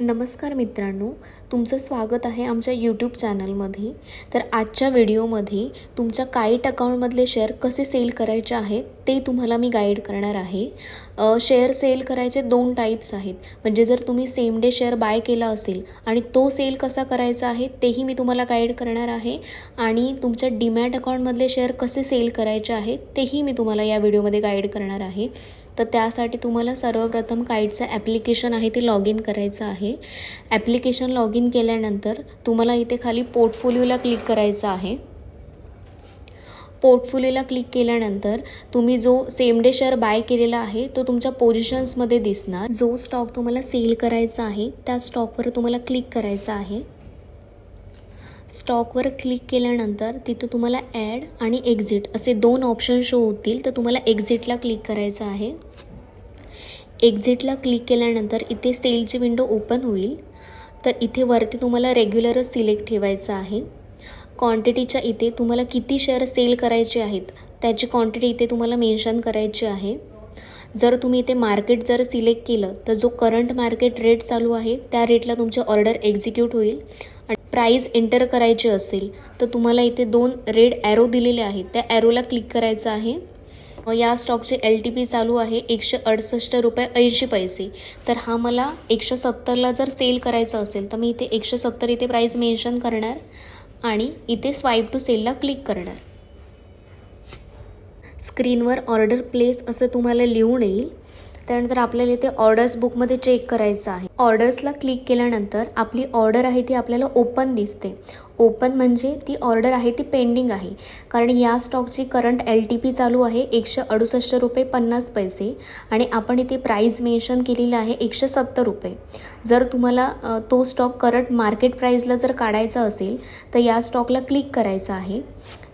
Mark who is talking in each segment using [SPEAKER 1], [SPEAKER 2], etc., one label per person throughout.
[SPEAKER 1] नमस्कार मित्रांनो तुमचं स्वागत आहे आमच्या यूट्यूब चॅनलमध्ये तर आजच्या व्हिडिओमध्ये तुमच्या काईट अकाउंटमधले शेअर कसे सेल करायचे आहेत? ते तुम्हाला मी गाईड करणार आहे. शेअर सेल करायचे दोन टाईप्स आहेत. म्हणजे जर तुम्ही सेम डे शेअर बाय केला असेल आणि तो सेल कसा करायचा आहे तेही मी तुम्हाला गाईड करणार आहे. आणि तुमच्या डीमॅट अकाउंटमधले शेअर कसे सेल करायचे आहेत तेही मी तुम्हाला या व्हिडिओमध्ये गाईड करणार आहे. तर त्यासाठी तुम्हाला सर्वप्रथम काईटचं ॲप्लिकेशन आहे ते लॉग इन करायचं आहे. ॲप्लिकेशन लॉग इन केल्यानंतर तुम्हाला इथे खाली पोर्टफोलिओला क्लिक करायचं आहे. पोर्टफोलिओला क्लिक केल्यानंतर तुम्ही जो सेम डे शेअर बाय केलेला आहे तो तुमच्या पोझिशन्समध्ये दिसणार. जो स्टॉक तुम्हाला सेल करायचा आहे त्या स्टॉकवर तुम्हाला क्लिक करायचा आहे. स्टॉकवर क्लिक केल्यानंतर तिथं तुम्हाला ॲड आणि एक्झिट असे दोन ऑप्शन शो होतील तर तुम्हाला एक्झिटला क्लिक करायचं आहे. एक्झिटला क्लिक केल्यानंतर इथे सेलची विंडो ओपन होईल तर इथे वरती तुम्हाला रेग्युलरच सिलेक्ट ठेवायचं आहे. क्वांटिटीच्या इथे तुम्हाला किती शेअर सेल करायचे आहेत त्याची क्वांटिटी इथे तुम्हाला मेन्शन करायची आहे. जर तुम्ही इथे मार्केट जर सिलेक्ट केलं तर जो करंट मार्केट रेट चालू आहे त्या रेटला तुमची ऑर्डर एक्झिक्यूट होईल. आणि प्राईस एंटर करायची असेल तर तुम्हाला इथे दोन रेड ॲरो दिलेले आहेत. त्या ॲरोला क्लिक करायचं आहे. या स्टॉकचे एल टी पी चालू आहे एकशे अडसष्ट रुपये ऐंशी पैसे. तर हा मला एकशे सत्तरला जर सेल करायचा असेल तर मी इथे एकशे सत्तर इथे प्राईस मेन्शन करणार. आणि इथे स्वाईप टू सेलला क्लिक करणार. स्क्रीनवर ऑर्डर प्लेस असं तुम्हाला लिहून येईल. त्यानंतर आपल्याला इथे ऑर्डर्स बुकमध्ये चेक करायचं आहे. ऑर्डर्सला क्लिक केल्यानंतर आपली ऑर्डर आहे ती आपल्याला ओपन दिसते. ओपन म्हणजे ती ऑर्डर आहे ती पेंडिंग आहे. कारण या स्टॉकची करंट एल टी पी चालू आहे एकशे अडुसष्ट रुपये पन्नास पैसे आणि आपण इथे प्राईज मेन्शन केलेलं आहे एकशे सत्तर रुपये. जर तुम्हाला तो स्टॉक करंट मार्केट प्राईजला जर काढायचा असेल तर या स्टॉकला क्लिक करायचं आहे.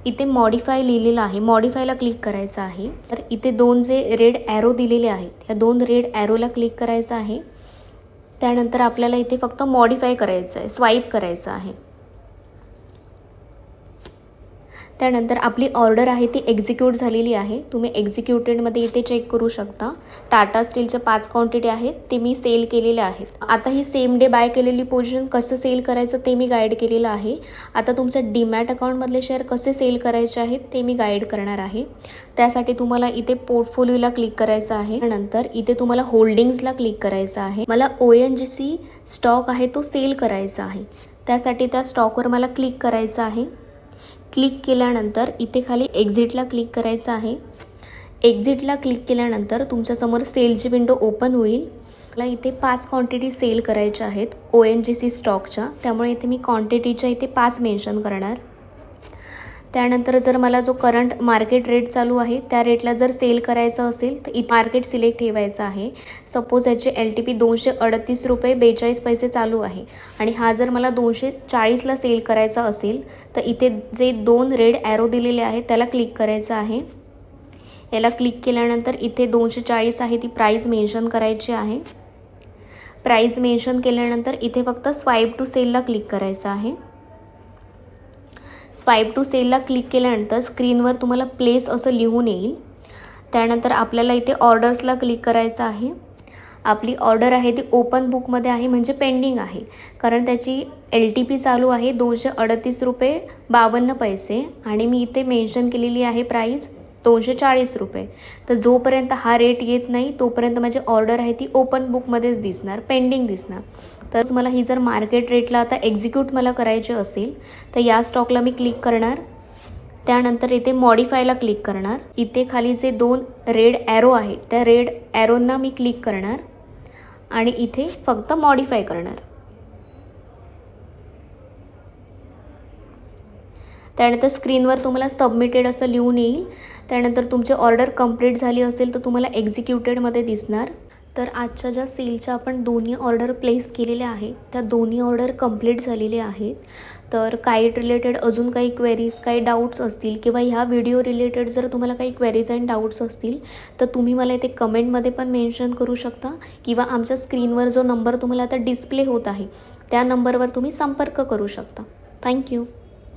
[SPEAKER 1] इथे मॉडिफाय लिहिलेलं आहे. मॉडिफायला क्लिक करायचं आहे. तर इथे दोन जे रेड ॲरो दिलेले आहेत या दोन रेड ॲरोला क्लिक करायचं आहे. त्यानंतर आपल्याला इथे फक्त मॉडिफाय करायचं आहे स्वाईप करायचं आहे. त्यानंतर आपली ऑर्डर आहे ती एक्झिक्यूट झालेली आहे. तुम्ही एक्झिक्युटेडमध्ये इथे चेक करू शकता. टाटा स्टीलच्या पाच क्वांटिटी आहेत ते मी सेल केलेले आहेत. आता ही सेम डे बाय केलेली पोझिशन कसं सेल करायचं ते मी गाईड केलेलं आहे. आता तुमचं डीमॅट अकाउंटमधले शेअर कसे सेल करायचे आहेत ते मी गाईड करणार आहे. त्यासाठी तुम्हाला इथे पोर्टफोलिओला क्लिक करायचं आहे. नंतर इथे तुम्हाला होल्डिंग्सला क्लिक करायचं आहे. मला O N G C stock आहे तो सेल करायचा आहे. त्यासाठी त्या स्टॉकवर मला क्लिक करायचं आहे. क्लिक केल्यानंतर इथे खाली एक्झिटला क्लिक करायचं आहे. एक्झिटला क्लिक केल्यानंतर तुमच्यासमोर सेलची विंडो ओपन होईल. मला इथे पाच क्वांटिटी सेल करायच्या आहेत ओ एन जी सी स्टॉकच्या त्यामुळे इथे मी क्वांटिटीच्या इथे पाच मेन्शन करणार. त्यानंतर जर मला जो करंट मार्केट रेट चालू आहे त्या रेटला जर सेल करायचं असेल तर इथे मार्केट सिलेक्ट ठेवायचं आहे. सपोज याचे एल टी पी दोनशे अडतीस रुपये बेचाळीस पैसे चालू आहे. आणि हा जर मला दोनशे चाळीसला सेल करायचा असेल तर इथे जे दोन रेड ॲरो दिलेले आहेत त्याला क्लिक करायचं आहे. याला क्लिक केल्यानंतर इथे दोनशे चाळीस आहे ती प्राईस मेन्शन करायची आहे. प्राईस मेन्शन केल्यानंतर इथे फक्त स्वाईप टू सेलला क्लिक करायचं आहे. स्वाईप टू सेलला क्लिक केल्यानंतर स्क्रीनवर तुम्हाला प्लेस असं लिहून येईल. त्यानंतर आपल्याला इथे ऑर्डर्सला क्लिक करायचं आहे. आपली ऑर्डर आहे ती ओपन बुकमध्ये आहे म्हणजे पेंडिंग आहे. कारण त्याची एल टी पी चालू आहे दोनशे अडतीस रुपये बावन्न पैसे. आणि मी इथे मेन्शन केलेली आहे प्राईस दोनशे चाळीस रुपये. तर जोपर्यंत हा रेट येत नाही तोपर्यंत माझी ऑर्डर आहे ती ओपन बुकमध्येच दिसणार पेंडिंग दिसणार. तर मला ही जर मार्केट रेटला आता एक्झिक्यूट मला करायची असेल तर या स्टॉकला मी क्लिक करणार. त्यानंतर इथे मॉडिफायला क्लिक करणार. इथे खाली जे दोन रेड ॲरो आहे त्या रेड ॲरोंना मी क्लिक करणार. आणि इथे फक्त मॉडिफाय करणार. त्यानंतर स्क्रीनवर तुम्हाला सबमिटेड असं लिहून येईल. त्यानंतर तुमची ऑर्डर कंप्लीट झाली असेल तर तुम्हाला एक्झिक्युटेडमध्ये दिसणार. तर आजच्या ज्या सेलच्या आपण दोन्ही ऑर्डर प्लेस केलेल्या आहेत त्या दोन्ही ऑर्डर कंप्लीट झालेल्या आहेत. तर काईट रिलेटेड अजून काही क्वेरीज काही डाऊट्स असतील किंवा ह्या व्हिडिओ रिलेटेड जर तुम्हाला काही क्वेरीज अँड डाऊट्स असतील तर तुम्ही मला इथे कमेंटमध्ये पण मेन्शन करू शकता किंवा आमच्या स्क्रीनवर जो नंबर तुम्हाला आता डिस्प्ले होत आहे त्या नंबरवर तुम्ही संपर्क करू शकता. थँक्यू